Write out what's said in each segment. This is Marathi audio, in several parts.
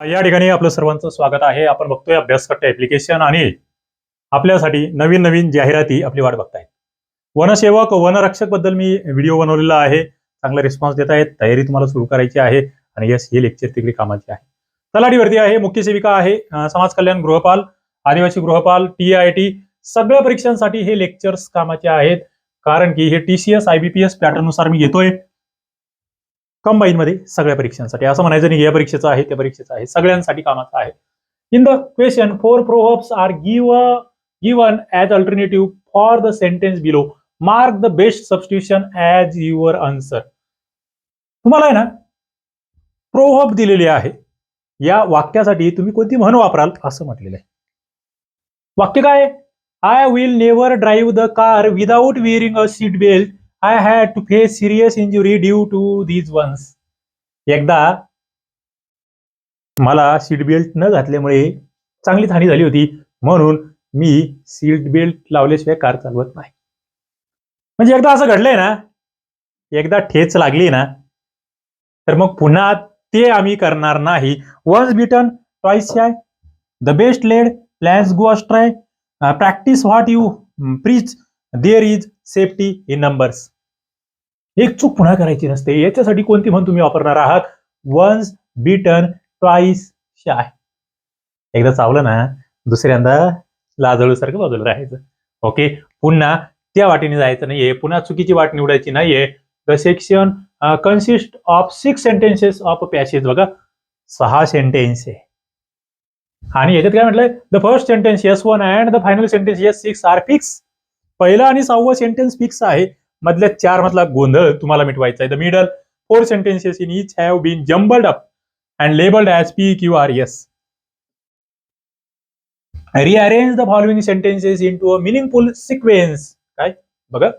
या ठिकाणी आपलं सर्वांचं स्वागत आहे. आपण बघतोय अभ्यासकट्टा ऍप्लिकेशन आणि आपल्यासाठी नवीन नवीन जाहिराती आपली वाट बघतायत. वनसेवक वनरक्षकबद्दल मी व्हिडिओ बनवलेला आहे. चांगला रिस्पॉन्स देत आहेत. तयारी तुम्हाला सुरू करायची आहे आणि यस हे लेक्चर तिकडे कामाचे आहे. तलाठीवरती आहे मुख्य सेविका आहे समाज कल्याण गृहपाल आदिवासी गृहपाल टी आय टी सगळ्या परीक्षांसाठी हे लेक्चर्स कामाचे आहेत. कारण की हे T C S I B P S पॅटर्ननुसार मी घेतोय. कंबाईन मध्ये सगळ्या परीक्षांसाठी. असं म्हणायचं नाही या परीक्षेचं आहे त्या परीक्षेचं आहे. सगळ्यांसाठी कामाचं आहे. In the question four proverbs are give given as alternative for the sentence below mark the best substitution as your answer तुम्हाला आहे ना प्रोव्हब दिलेली आहे. या वाक्यासाठी तुम्ही कोणती म्हण वापराल? असं म्हटलेलं आहे. वाक्य काय I will never drive the car without wearing a seat belt I had to face serious injury due to these once एकदा मला सीट बेल्ट न घातल्यामुळे चांगलीच हानी झाली होती म्हणून मी सीट बेल्ट लावल्याशिवाय कार चालवत नाही. म्हणजे एकदा असं घडलंय ना एकदा ठेच लागली ना तर मग पुन्हा ते आम्ही करणार नाही. Once bitten twice shy the best laid plans go astray practice what you preach there is safety in numbers एक चूक पुन्हा करायची नसते. याच्यासाठी कोणती म्हण तुम्ही वापरणार आहात? वन्स बीटन ट्वाईस शाय एकदा चावलं ना दुसऱ्यांदा लाजळूसारखं बाजूला राहायचं. ओके पुन्हा त्या वाटेने जायचं नाहीये. पुन्हा चुकीची वाट निवडायची नाहीये. The section consist of six sentences of passage बघा सहा सेंटेन्स आहे आणि याच्यात काय म्हटलंय? The first sentence yes one and the final sentence yes six are fix पहिलं आणि सहावं सेंटेन्स फिक्स आहे. मधल्या चार मधला गोंधळ तुम्हाला मिटवायचा आहे. The middle four sentences in each have been jumbled up and labelled as P Q R S rearrange the following sentences into a meaningful sequence काय? बघा.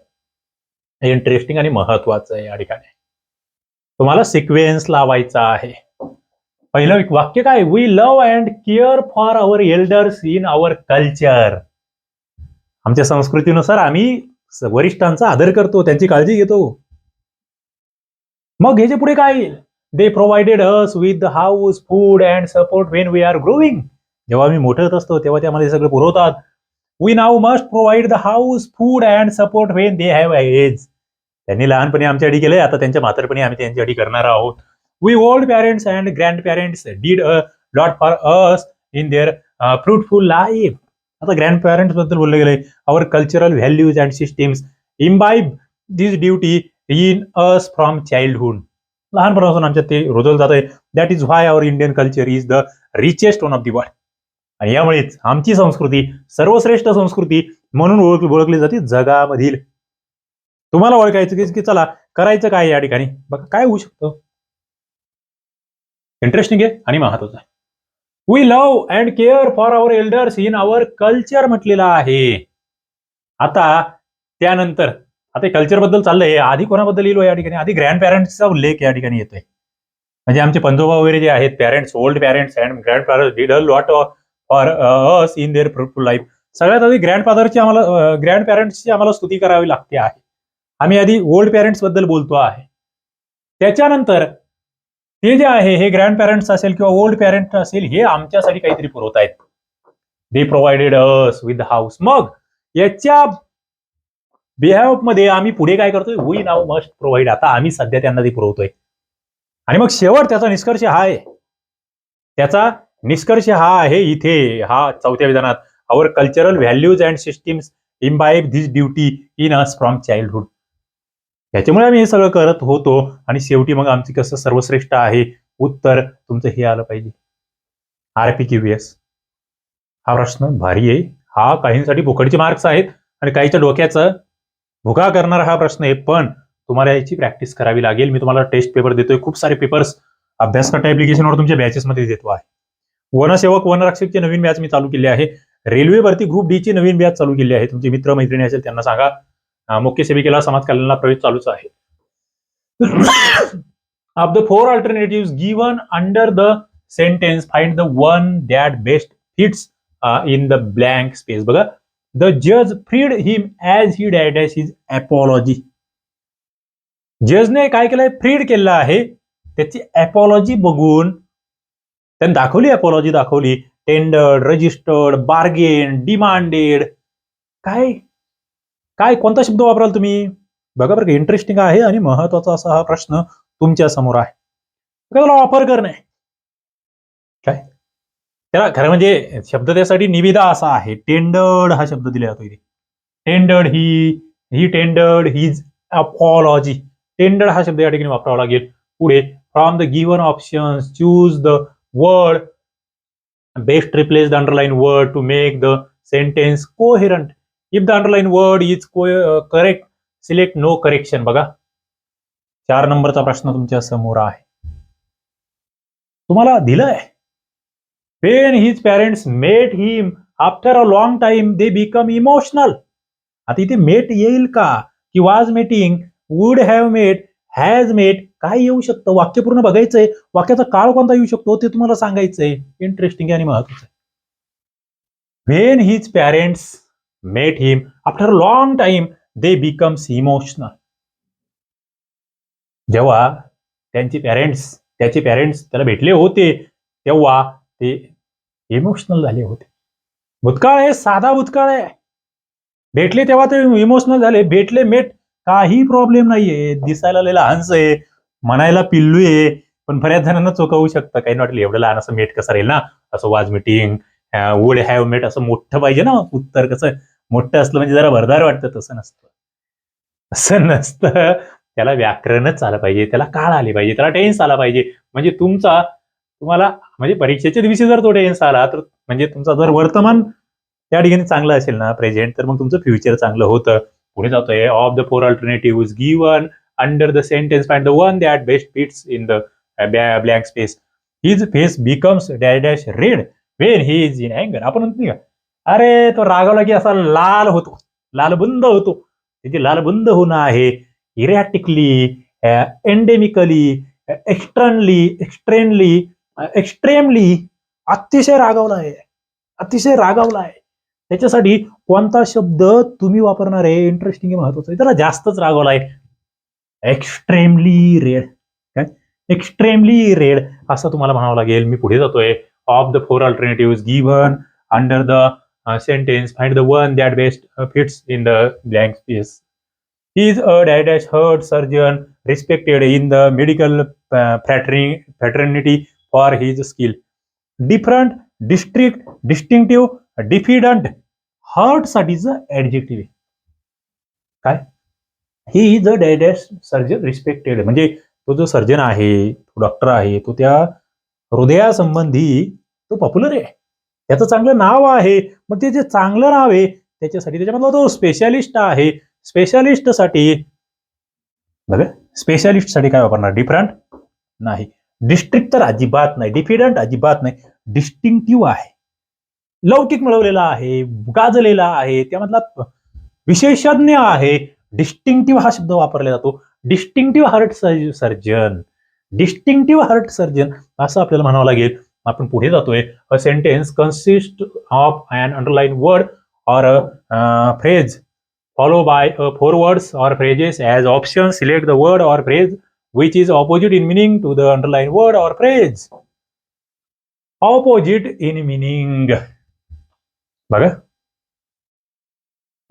इंटरेस्टिंग आणि महत्वाचं आहे या ठिकाणी. तुम्हाला सिक्वेन्स लावायचा आहे. पहिलं एक वाक्य काय? We love and care for our elders in our culture आमच्या संस्कृतीनुसार आम्ही वरिष्ठांचा आदर करतो त्यांची काळजी घेतो. मग ह्याच्या पुढे काय? येईल they provided us with the house food and support when we are growing जेव्हा आम्ही मोठे होत असतो तेव्हा ते आम्हाला सगळं पुरवतात. We now must provide the house food and support when they have age त्यांनी लहानपणी आमच्यासाठी केलंय आता त्यांच्या म्हातारपणी आम्ही त्यांच्यासाठी करणार आहोत. We old parents and grandparents did a lot for us in their fruitful life आता ग्रँड पॅरेंट्सबद्दल बोललं गेलंय. Our cultural values and systems imbibe this duty in us from childhood लहानपणापासून आमच्या ते रुजवलं जात आहे that is why our Indian culture is the richest one of the world आणि यामुळेच आमची संस्कृती सर्वश्रेष्ठ संस्कृती म्हणून ओळख ओळखली जाते जगामधील. तुम्हाला ओळखायचं की- की चला करायचं काय या ठिकाणी? बघा काय होऊ शकतं? इंटरेस्टिंग आहे आणि महत्वाचं आहे. We love and care for our elders in our culture म्हटलेलं आहे. आता त्यानंतर आता कल्चरबद्दल चाललंय आधी कोणाबद्दल लिहिलो या ठिकाणी? आधी ग्रँड पॅरेंट्सचा उल्लेख या ठिकाणी येतोय. म्हणजे आमचे पंजोबा वगैरे जे आहेत parents old parents and grandparents did a lot for us in their fruitful life सगळ्यात आधी ग्रँड फादरची आम्हाला ग्रँड पॅरेंट्सची आम्हाला स्तुती करावी लागते आहे. आम्ही आधी ओल्ड पॅरेंट्सबद्दल बोलतो आहे. त्याच्यानंतर ते जे आहे हे ग्रँड पॅरेंट्स असेल किंवा ओल्ड पॅरेंट असेल हे आमच्यासाठी काहीतरी पुरवत आहेत they provided us with house मग याच्या बिहेवमध्ये आम्ही पुढे काय करतोय? वी नाव मस्ट प्रोव्हाइड आता आम्ही सध्या त्यांना ते पुरवतोय. आणि मग शेवट त्याचा निष्कर्ष हा आहे. त्याचा निष्कर्ष हा आहे इथे हा चौथ्या विधानात our cultural values and systems imbibe this duty in us from childhood त्याच्यामुळे आम्ही हे सगळं करत होतो. आणि शेवटी मग आमची कसं सर्वश्रेष्ठ आहे? उत्तर तुमचं हे आलं पाहिजे. आर पी क्यू एस हा प्रश्न भारी आहे. हा काहींसाठी फुकटचे मार्क्स आहेत. आणि काहीच्या डोक्याचं भुगा करणारा हा प्रश्न आहे. पण तुम्हाला याची प्रॅक्टिस करावी लागेल. मी तुम्हाला टेस्ट पेपर देतोय. खूप सारे पेपर्स अभ्यासकट्टा ऍप्लिकेशनवर तुमच्या बॅचेसमध्ये देतो आहे. वनसेवक वनरक्षकची नवीन बॅच मी चालू केली आहे. रेल्वे भरती ग्रुप डी ची नवीन बॅच चालू केली आहे. तुमचे मित्र मैत्रिणी असेल त्यांना सांगा. मुख्य सेविकेला समाज कल्याणला प्रवेश चालूच आहे. Of the four alternative given under the sentence find the one that best fits in the blank space बघा द जज freed him as he had his apology जजने काय केलंय? फ्रीड केलं आहे. त्याची अपॉलॉजी बघून त्यांनी दाखवली अपॉलॉजी दाखवली. टेंडर्ड रजिस्टर्ड बार्गेन डिमांडेड काय काय कोणता शब्द वापराल तुम्ही? बघा बरं इंटरेस्टिंग आहे आणि महत्त्वाचा असा हा प्रश्न तुमच्यासमोर आहे. त्याला वापर करणे. काय? त्याला खरं म्हणजे शब्द त्यासाठी निविदा असा आहे. टेंडर्ड हा शब्द दिला जातो इथे. टेंडर्ड ही ही टेंडर्ड हीज अपॉलॉजी. टेंडर्ड हा शब्द या ठिकाणी वापरावा लागेल. पुढे from the given option choose the word best replace the underline word to make the sentence coherent if the underline word is correct select no correction बघा. चार नंबरचा प्रश्न तुमच्यासमोर आहे. तुम्हाला दिलंय. When his parents met him after a long time they become emotional आता इथे मेट येईल का? की was meeting would have met has met काय येऊ शकतं? वाक्य पूर्ण बघायचंय. वाक्याचा काळ कोणता येऊ शकतो? ते तुम्हाला सांगायचंय. इंटरेस्टिंग आणि महत्वाचं when his parents met him after long time they becomes emotional जेव्हा त्यांचे पॅरेंट्स त्याचे पॅरेंट्स त्याला भेटले होते तेव्हा ते इमोशनल झाले होते. भूतकाळ आहे साधा भूतकाळ आहे. भेटले तेव्हा ते इमोशनल झाले. भेटले मेट काही प्रॉब्लेम नाहीये. दिसायला लय लहानच आहे. म्हणायला पिल्लू आहे. पण बऱ्याच जणांना चुकवू शकतं. काही वाटलं एवढं लहान असं मेट कसं राहील ना? असं वाज मीटिंग वुड हॅव मेट असं मोठं पाहिजे ना? उत्तर कसं? मोठं असलं म्हणजे जरा भरदार वाटतं तसं नसतं. असं नसतं. त्याला व्याकरणच आलं पाहिजे त्याला काळ आली पाहिजे त्याला टेन्स आला पाहिजे. म्हणजे तुमचा तुम्हाला म्हणजे परीक्षेच्या दिवशी जर तो टेन्स आला तर म्हणजे तुमचा जर वर्तमान त्या ठिकाणी चांगलं असेल ना प्रेझेंट तर मग तुमचं फ्युचर चांगलं होतं. पुढे जातोय of the four alternative given under the sentence find the one that best fits in the blank space his face becomes dash dash red when he is in अँगर आपण म्हणतो का अरे तो रागवला की असा लाल होतो. लालबुंद होतो. त्याची लालबुंद होणं आहे. इरॅटिकली एंडेमिकली एक्स्ट्रनली एक्स्ट्रेनली एक्स्ट्रेमली अतिशय रागावला आहे. अतिशय रागावला आहे. त्याच्यासाठी कोणता शब्द तुम्ही वापरणार आहे? इंटरेस्टिंग महत्वाचं आहे. त्याला जास्तच रागवला आहे. एक्स्ट्रेमली रेड काय? एक्स्ट्रेमली रेड असं तुम्हाला म्हणावं लागेल. मी पुढे जातोय. Of the four alternative given under the sentence find the one that best fits in the blank space. He is a dash heart surgeon respected in the medical uh, fraternity, fraternity for his skill. Different, district, distinctive, diffident, heart साठीचं ऍडजेक्टिव्ह आहे काय he is a dash surgeon respected म्हणजे तो जो सर्जन आहे तो डॉक्टर आहे तो त्या हृदयासंबंधी तो पॉप्युलर आहे त्याचं चांगलं नाव आहे. मग ते जे चांगलं नाव आहे त्याच्यासाठी त्याच्यामधला तो स्पेशालिस्ट आहे. स्पेशालिस्टसाठी बघा स्पेशालिस्टसाठी काय वापरणार? डिफरंट नाही. डिस्ट्रिक्ट तर अजिबात नाही. डिफिडंट अजिबात नाही. डिस्टिंक्टिव्ह आहे. लौकिक मिळवलेला आहे गाजलेला आहे. त्यामधला विशेषज्ञ आहे. डिस्टिंक्टिव्ह हा शब्द वापरला जातो. Distinctive heart surgeon distinctive heart surgeon असं आपल्याला म्हणावं लागेल. आपण पुढे जातोय a sentence consist of an underline word or a phrase follow by uh, four words or phrases as option select the word or phrase which is opposite in meaning to the underlined word or phrase opposite in meaning बघा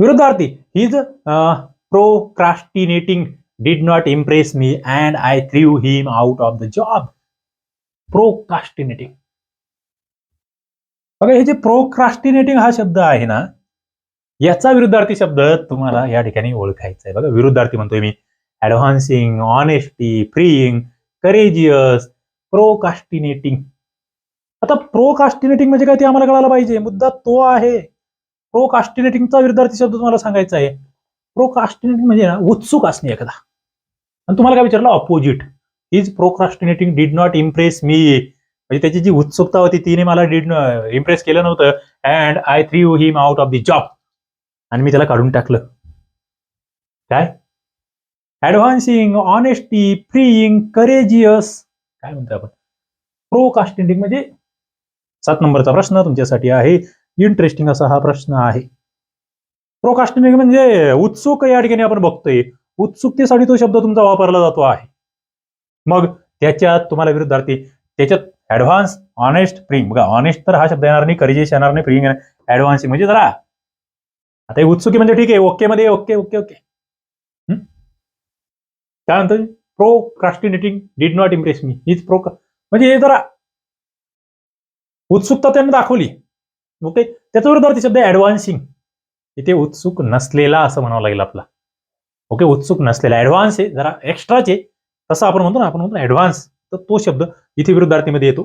विरुद्धार्थी his procrastinating did not impress me and I threw him out of the job. Procrastinating. बघा हे जे प्रोक्रास्टिनेटिंग हा शब्द आहे ना याचा विरुद्धार्थी शब्द तुम्हाला या ठिकाणी ओळखायचा आहे बघा विरुद्धार्थी म्हणतोय मी. Advancing honesty freeing courageous procrastinating आता प्रोकास्टिनेटिंग म्हणजे काय ते आम्हाला कळायला पाहिजे. मुद्दा तो आहे. प्रोकास्टिनेटिंगचा विरुद्धार्थी शब्द तुम्हाला सांगायचा आहे. प्रोकास्टिनेटिंग म्हणजे ना उत्सुक असणे एखादा आणि तुम्हाला काय विचारलं? Opposite is procrastinating did not impress me म्हणजे त्याची जी उत्सुकता होती तिने मला डिड इम्प्रेस केलं नव्हतं. And I threw you him out of the job आणि मी त्याला काढून टाकलं. काय? ऍडव्हान्सिंग ऑनेस्टी फ्रीइंग करेजियस काय म्हणतो आपण? प्रोकास्टिनेटिंग म्हणजे सात नंबरचा प्रश्न तुमच्यासाठी आहे. इंटरेस्टिंग असा हा प्रश्न आहे. प्रोकास्टिंग म्हणजे उत्सुक या ठिकाणी आपण बघतोय. उत्सुकतेसाठी तो शब्द तुमचा वापरला जातो आहे. मग त्याच्यात तुम्हाला विरुद्धार्थी त्याच्यात ऍडव्हान्स ऑनेस्ट प्रिंग बघा ऑनेस्ट तर हा शब्द येणार नाही करिजेश येणार नाही प्रिंग ऍडव्हान्सिंग म्हणजे जरा आता हे उत्सुकी म्हणजे ठीक आहे ओके मध्ये ओके ओके ओके त्यानंतर काय म्हणतो procrastinating did not impress me हीच प्रो म्हणजे हे जरा उत्सुकता त्यांनी दाखवली. ओके त्याच्या विरोधात शब्द ऍडव्हान्सिंग इथे उत्सुक नसलेला असं म्हणावं लागेल आपला. ओके उत्सुक नसलेला. ऍडव्हान्स आहे जरा एक्स्ट्राचे तसं आपण म्हणतो ना आपण म्हणतो ऍडव्हान्स तर तो शब्द इथे विरुद्धार्थीमध्ये येतो.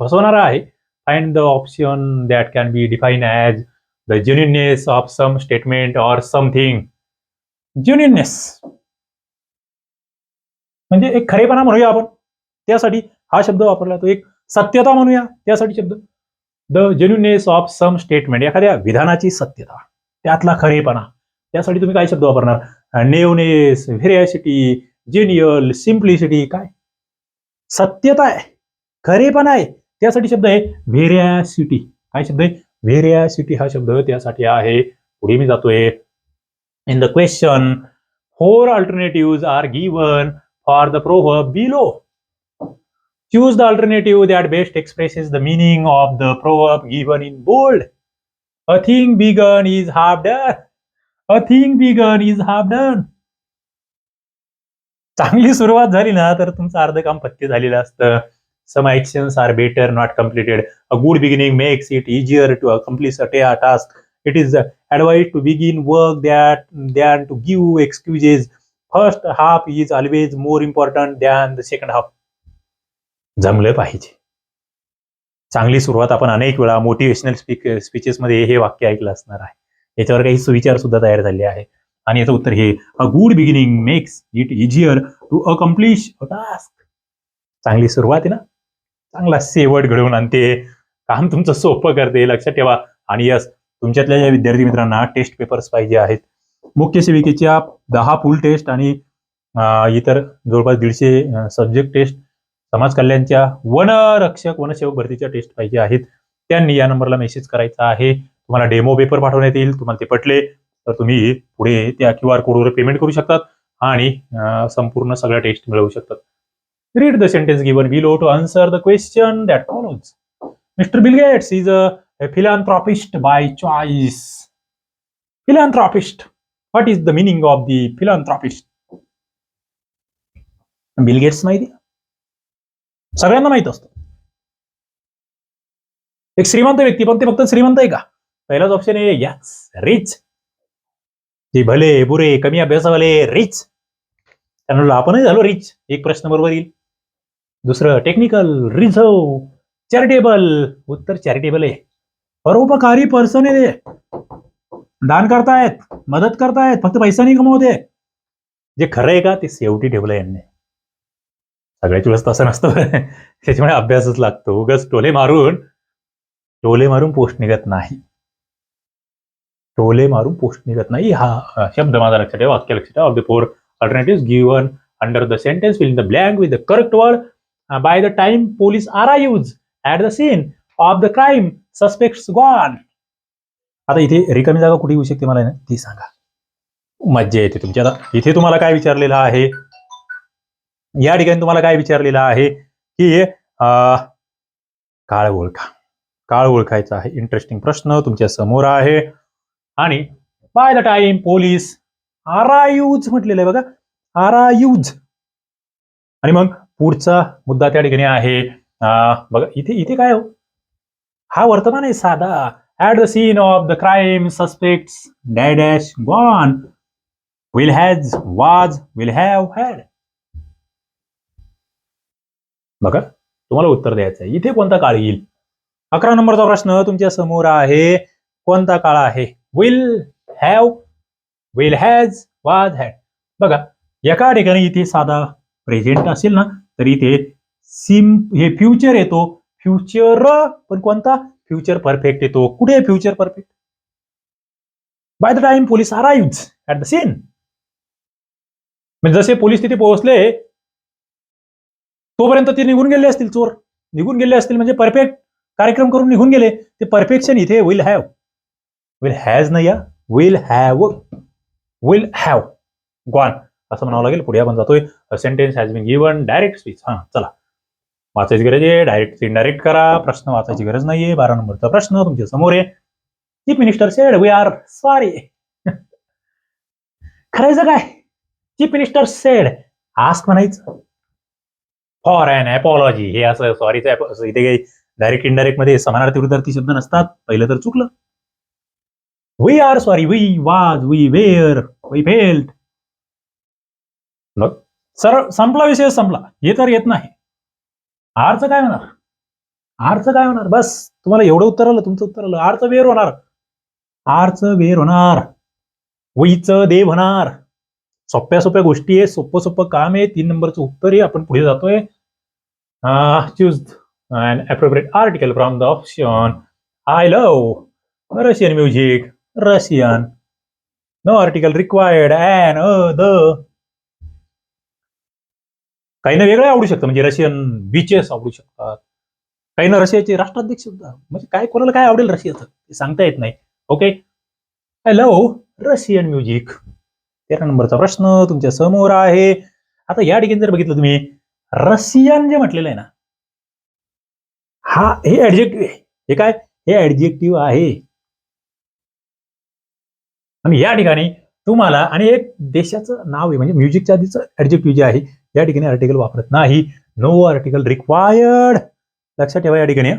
फसवणारा आहे. Find the option that can be define as the genuineness of some statement or something genuineness म्हणजे एक खरेपणा म्हणूया आपण. त्यासाठी हा शब्द वापरला तो एक सत्यता म्हणूया. त्यासाठी शब्द. The genuineness of some statement एखाद्या विधानाची सत्यता. त्यातला खरेपणा. त्यासाठी तुम्ही काय शब्द वापरणार? नेवनेस व्हेरियासिटी जेनियल सिम्प्लिसिटी काय? सत्यता आहे. खरे पण आहे. त्यासाठी शब्द आहे व्हेरिया सिटी काय शब्द आहे? व्हेरिया सिटी हा शब्द त्यासाठी आहे. पुढे मी जातोय. In the question four alternative are given for the proverb below choose the alternative that best express is the meaning of the proverb given in bold a thing begun is half done a a thing begun is half done चांगली सुरुवात झाली ना तर तुमचं अर्ध काम पत्ते झालेलं असतं. Some actions are better not completed a good beginning makes it easier to accomplish a task it is advise to begin work that than to give excuses first half is always more important than the second half जमलं पाहिजे. चांगली सुरुवात आपण अनेक वेळा मोटिवेशनल स्पीक स्पीचेसमध्ये हे वाक्य ऐकलं असणार आहे. याच्यावर काही सुविचार सुद्धा तयार झाले आहे आणि याचं उत्तर हे a good beginning makes it easier to accomplish a task चांगली सुरुवात आहे ना? चांगला शेवट घडवून आणते. काम तुमचं सोपं करते लक्षात ठेवा. आणि यस तुमच्यातल्या या विद्यार्थी मित्रांना टेस्ट पेपर्स पाहिजे आहेत. मुख्य सेविकेच्या दहा फुल टेस्ट आणि इतर जवळपास दीडशे सब्जेक्ट टेस्ट समाज कल्याणच्या वनरक्षक वनसेवक भरतीच्या टेस्ट पाहिजे आहेत. त्यांनी या नंबरला मेसेज करायचा आहे. तुम्हाला डेमो पेपर पाठवण्यात येईल. तुम्हाला ते पटले. तर तुम्ही पुढे त्या क्यू आर कोडवर पेमेंट करू शकतात आणि संपूर्ण सगळ्या टेस्ट मिळवू शकतात read the sentence given below to answer the question that follows Mister Bill Gates is a philanthropist by choice. Philanthropist. What is the meaning of the philanthropist? Bill Gates माहिती सगळ्यांना माहीत असतं एक श्रीमंत व्यक्ती पण ते फक्त श्रीमंत आहे का पहिलाच ऑप्शन आहे यस रिच जे भले बुरे कमी अभ्यासावाले रिच त्यांना आपणही झालो रिच एक प्रश्न बरोबर येईल. दुसरं टेक्निकल रिझर्व चॅरिटेबल उत्तर चॅरिटेबल आहे. परोपकारी पर्सन आहे ते. दान करतायत मदत करतायत फक्त पैसा नाही कमवते. जे खरं आहे का ते शेवटी ठेवलं यांनी. सगळ्याच वेळेस तसं नसतं. त्याच्यामुळे अभ्यासच लागतो. उगाच टोले मारून टोले मारून पोस्ट निघत नाही. टोले मारून पोस्ट निघत नाही. हा शब्द माझा लक्षात ठेवा वाक्य लक्षात ठेवा of the four alternative given under the sentence fill in the blank with the correct word by the time police arrive at the scene of the crime suspect gone आता इथे रिकामी जागा कुठे येऊ शकते मला ना? ती सांगा. मज्जा येते तुमची. आता इथे तुम्हाला काय विचारलेलं आहे? या ठिकाणी तुम्हाला काय विचारलेलं आहे? की काळ ओळखा. काळ ओळखायचा आहे. इंटरेस्टिंग प्रश्न तुमच्यासमोर आहे. आणि by the time police arrive म्हटलेलं आहे बघा. आरायूज. आणि मग पुढचा मुद्दा त्या ठिकाणी आहे. बघा इथे इथे काय हो? हा वर्तमान आहे साधा. At the scene of the crime suspect dash gone will has was will have had बघा तुम्हाला उत्तर द्यायचं आहे. इथे कोणता काळ येईल? अकरा नंबरचा प्रश्न तुमच्यासमोर आहे. कोणता काळ आहे? Will have will has was had बघा एका ठिकाणी इथे साधा प्रेझेंट असेल ना तर इथे सिम हे फ्युचर येतो. फ्युचर पण कोणता? फ्युचर परफेक्ट येतो. कुठे future perfect by the time police arrive at the scene म्हणजे जसे पोलीस तिथे पोहोचले तोपर्यंत ते निघून गेले असतील चोर. निघून गेले असतील म्हणजे परफेक्ट कार्यक्रम करून निघून गेले. ते परफेक्शन इथे विल हॅव विल हॅज नाही या? Will have will have gone असं म्हणावं लागेल. पुढे आपण जातोय. Sentence has been given direct speech हा चला. वाचायची गरज आहे. डायरेक्ट इनडायरेक्ट करा. प्रश्न वाचायची गरज नाहीये. बारा नंबरचा प्रश्न तुमच्यासमोर आहे. Chief minister said we are sorry खरायचं काय चीफ मिनिस्टर सेड आस्क म्हणायचं. फॉर अन ॲपॉलॉजी हे असं सॉरीचं इथे काही डायरेक्ट इनडायरेक्टमध्ये समानार्थी विरुद्धार्थी शब्द नसतात. पहिलं तर चुकलं. We are sorry we was we were we felt मग सर संपला विषय संपला. हे तर येत नाही. आरचं काय होणार? आरचं काय होणार? बस तुम्हाला एवढं उत्तर आलं तुमचं उत्तर आलं. आरचं वेर होणार. आरचं वेर होणार. वईच देव होणार. सोप्या सोप्या गोष्टी आहे सोपं सोपं काम आहे. तीन नंबरचं उत्तर आहे आपण पुढे जातोय. Choose and appropriate article from the option I love Russian music Russian no article required and a the काहींना वेगळं आवडू शकतं. म्हणजे रशियन बीचेस आवडू शकतात. काहींना रशियाचे राष्ट्राध्यक्ष सुद्धा. म्हणजे काय कोणाला काय आवडेल रशियाचं ते सांगता येत नाही. ओके आय रशियन म्युझिक तेरा नंबरचा प्रश्न तुमच्यासमोर आहे. आता या ठिकाणी जर बघितलं तुम्ही रशियन जे म्हटलेलं आहे ना हा हे ऍडजेक्टिव्ह आहे. हे काय? हे ऍडजेक्टिव्ह आहे. आणि या ठिकाणी तुम्हाला आणि एक देशाचं नाव आहे म्हणजे म्युझिकच्या आधीचं ऍडजेक्टिव्ह जे आहे या ठिकाणी आर्टिकल वापरत नाही. नो आर्टिकल रिक्वायर्ड लक्षात ठेवा या ठिकाणी.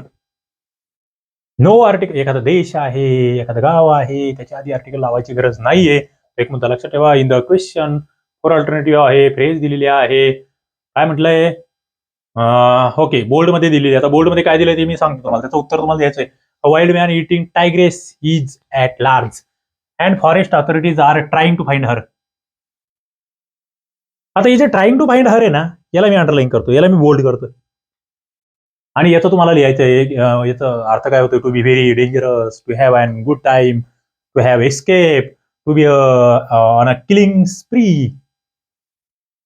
नो आर्टिकल एखादा देश आहे एखादं गाव आहे त्याच्या आधी आर्टिकल लावायची गरज नाहीये. एक मुद्दा लक्षात ठेवा in the question four alternative आहे फ्रेज दिलेली आहे. काय म्हटलंय? ओके बोर्डमध्ये दिलेली आता बोर्डमध्ये काय दिलंय ते मी सांगतो तुम्हाला. त्याचं उत्तर तुम्हाला द्यायचंय. Wild man eating tigress is at large and forest authorities are trying to find her आता हे जे ट्राईंग टू फाइंड हर आहे ना याला मी अंडरलाईन करतो याला मी बोल्ड करतो आणि याचं तुम्हाला लिहायचं आहे याचं अर्थ काय होतं to be very dangerous to have an good time to have escape to be on a killing spree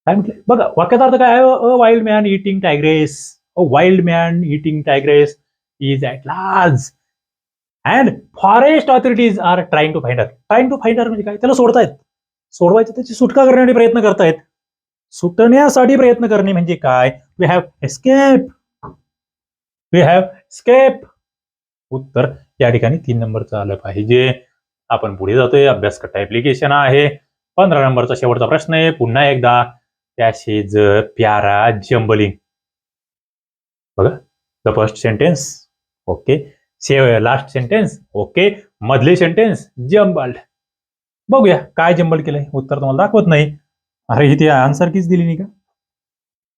काय म्हटलं? बघा वाक्याचा अर्थ काय? आहे a wild man eating tigress a wild man eating tigress is at large and forest authorities are trying to find her trying to find her म्हणजे काय? त्याला सोडतायत. सोडवायचं त्याची सुटका करण्यासाठी प्रयत्न करतायत. सुटण्यासाठी प्रयत्न करणे म्हणजे काय? We have escape we have escape उत्तर या ठिकाणी तीन नंबरचं आलं पाहिजे. आपण पुढे जातोय. अभ्यास कट्टा ऍप्लिकेशन आहे. पंधरा नंबरचा शेवटचा प्रश्न आहे. पुन्हा एकदा पॅसेज प्यारा जम्बलिंग बघा the first sentence okay save last sentence okay मधले सेंटेन्स जम्बल्ड बघूया काय जम्बल केलंय? उत्तर तुम्हाला दाखवत नाही. अरे इथे आन्सर कीच दिली नाही का?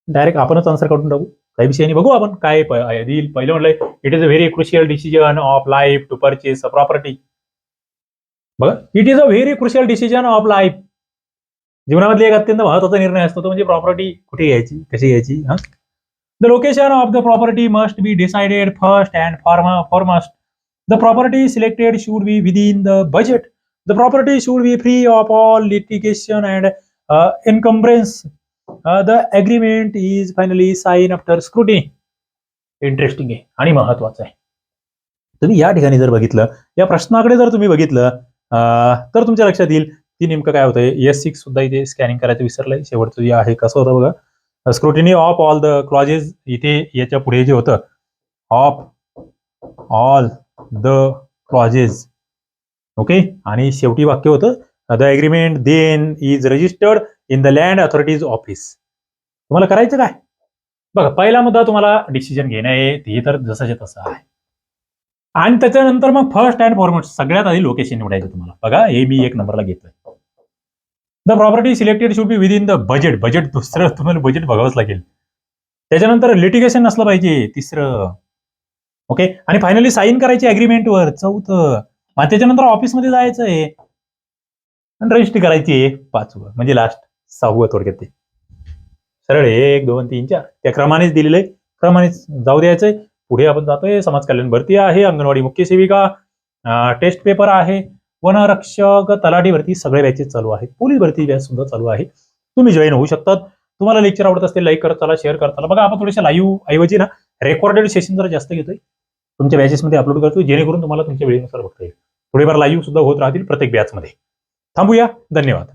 डायरेक्ट आपणच आन्सर काढून टाकू. काही विषयाने बघू आपण काय देईल. पहिलं म्हणलंय it is a very crucial decision of life to purchase a property बघा it is a very crucial decision of life जीवनामधली एक अत्यंत महत्त्वाचा निर्णय असतो तो म्हणजे प्रॉपर्टी कुठे घ्यायची कशी घ्यायची हा? The location of the property be be decided first and The the property selected should B the the budget the property should be free of all and and encumbrance. Uh, the agreement is finally signed after scrutiny. Interesting आहे आणि महत्वाचं आहे. तुम्ही या ठिकाणी जर बघितलं या प्रश्नाकडे जर तुम्ही बघितलं तर तुमच्या लक्षात येईल की नेमकं काय होतंय? एस सिक्स सुद्धा इथे स्कॅनिंग करायचं विसरलंय. शेवटचं जे आहे कसं होतं बघा? Scrutiny of all the clauses इथे याच्यापुढे जे होतं of all the clauses okay आणि शेवटी वाक्य होतं the agreement then is registered in the land authorities office तुम्हाला करायचं काय? बघा पहिला मुद्दा तुम्हाला डिसिजन घेणं आहे ते तर जसंच्या तसं आहे. आणि त्याच्यानंतर मग फर्स्ट अँड फॉरमोस्ट सगळ्यात आधी लोकेशन निवडायचं तुम्हाला. बघा हे मी एक नंबरला घेतोय. The property selected should be within the budget budget दुसरं तुम्हाला बजेट बघावंच लागेल. त्याच्यानंतर लिटिगेशन नसलं पाहिजे तिसरं. ओके आणि फायनली साईन करायची अग्रीमेंटवर चौथं. मग त्याच्यानंतर ऑफिसमध्ये जायचं आहे आणि रजिस्ट्री करायची आहे पाचवं. म्हणजे लास्ट सहावं थोडक्यात ते. सरळ एक दोन तीन चार. त्या क्रमानेच दिलेलं आहे. क्रमानेच जाऊ द्यायचंय. पुढे आपण जातोय. समाज कल्याण भरती आहे. अंगणवाडी मुख्य सेविका. टेस्ट पेपर आहे. वनरक्षक तलाठी भरती सगळे बॅचेस चालू आहेत. पोलीस भरती बॅच सुद्धा चालू आहे. तुम्ही जॉईन होऊ शकतात. तुम्हाला लेक्चर आवडत असते लाईक करत चला शेअर करत चला. बघा आपण थोडेसे लाईव्ह ऐवजी ना रेकॉर्डेड सेशन जरा जास्त घेतोय. तुमच्या बॅचेसमध्ये अपलोड करतोय जेणेकरून तुम्हाला तुमच्या वेळेनुसार बघता येईल. थोडेफार लाईव्ह सुद्धा होत राहतील प्रत्येक बॅचमध्ये थांबूया. धन्यवाद.